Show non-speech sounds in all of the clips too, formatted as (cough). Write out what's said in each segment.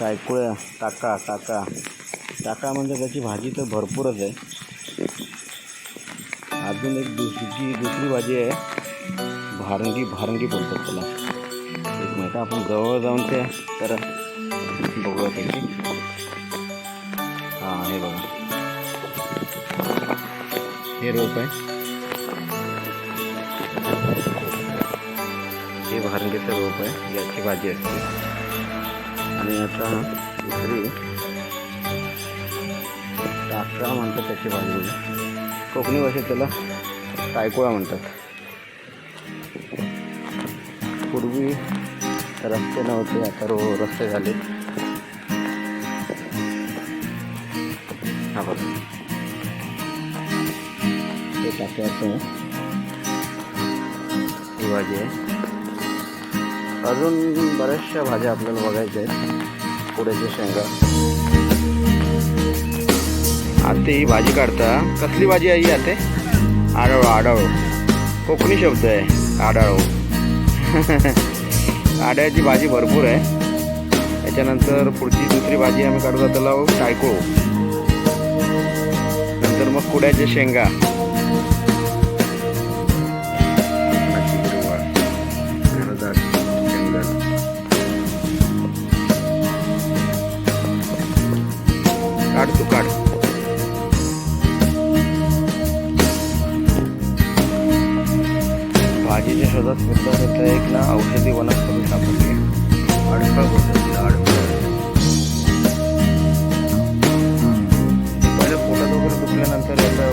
कायकुळ्या टाका टाका. टाका म्हणजे त्याची भाजी तर भरपूरच आहे. अजून एक दुसरी दुसरी भाजी आहे. भारंगी भारंगी बोलतात त्याला. एक मिनिट आपण जवळ जाऊन ते तर बघूया त्याची. हां हे बघा. हे रोप आहे. हे भारंगीचं रोप आहे. याची भाजी असते. आणि आता दुसरी टाकळा म्हणतात त्याची बाजू कोकणी भाषेत त्याला टायकोळा म्हणतात. पूर्वी रस्ते नव्हते आता रो रस्ते झाले हा बघ. हे टाकळ्याचं शिवाजी आहे. अजून बऱ्याचशा भाज्या आपल्याला बघायच्या आहेत. पुढ्याच्या शेंगा. आते ही भाजी काढता. कसली भाजी आहे ही आते? आडाळो आडाळो कोकणी शब्द आहे. आडाळो (laughs) आड्याची भाजी भरपूर आहे. त्याच्यानंतर पुढची दुसरी भाजी आम्ही काढू त्याला टायको नंतर मग कुड्याच्या शेंगा. भाजीच्या शोधात मित्र फिरता एक ना औषधी वनस्पती सापडली. अडखळ बोलतात तिला, अडखळ पहिले पोटात वगैरे दुखल्यानंतर याचं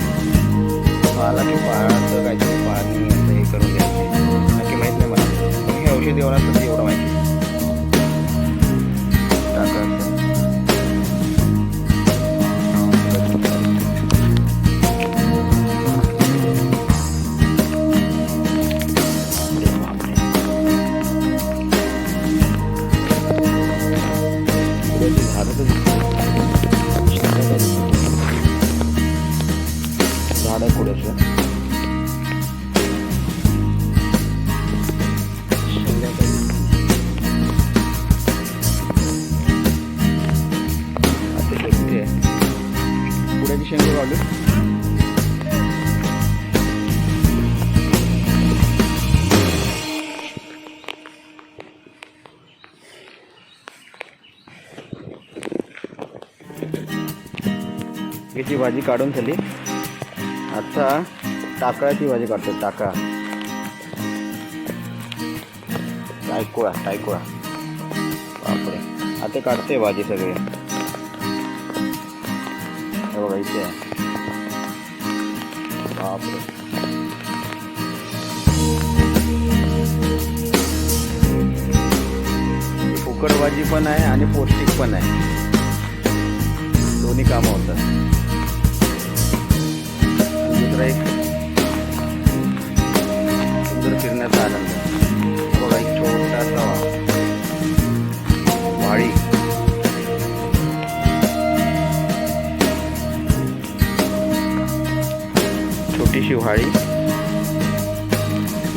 पाला की पाळाचं काहीतरी पाणी असं हे करून द्यायचे नक्की माहीत नाही मला. हे औषधी वनस्पती एवढं माहिती. टाकायचं पुढ्याची शेंगा याची भाजी काढून झाली आता टाकळाची भाजी काढतो टाका टायकोळा टायकोळा. बापरे. आता काढते भाजी सगळी. हे बघा इथे बापरे. भाजी पण आहे आणि पौष्टिक पण आहे. दोन्ही कामं होतात. दुसरा एक सुंदर फिरण्याचा आनंद. छोटीशी व्हाळी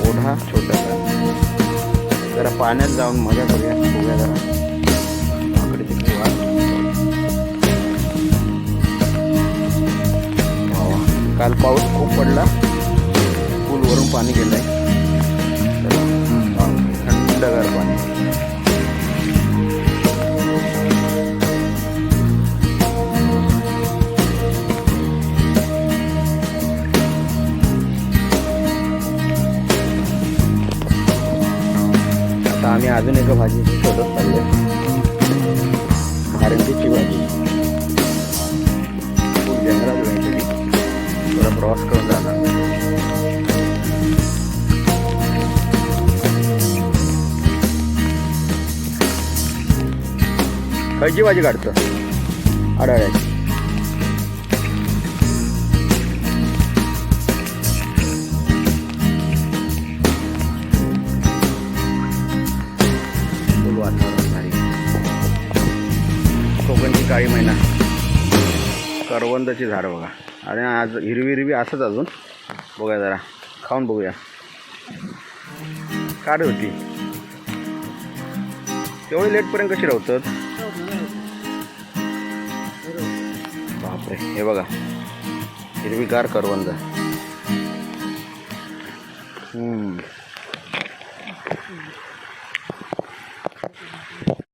ओढा छोटासा. जरा पाण्यात जाऊन मजा करूया. बघूया जरा. काल पाऊस खूप पडला. पूलवरून पाणी गेलंय. तर, वा, थंडगार पाणी. आम्ही अजून एका भाजीची शोधत चाललोय. भारंतीची भाजी. खूप जंगलात भेटली. थोडा प्रवास करून जाणार. खयची भाजी काढतो. अडाळ्याची करवंदी काळी महिना. करवंदाची झाड बघा. आणि आज हिरवी हिरवी असंच अजून. बघा जरा. खाऊन बघूया. काढ होती. तेवढी लेटपर्यंत कशी राहतात बापरे. हे बघा. हिरवीगार करवंद. हम्म.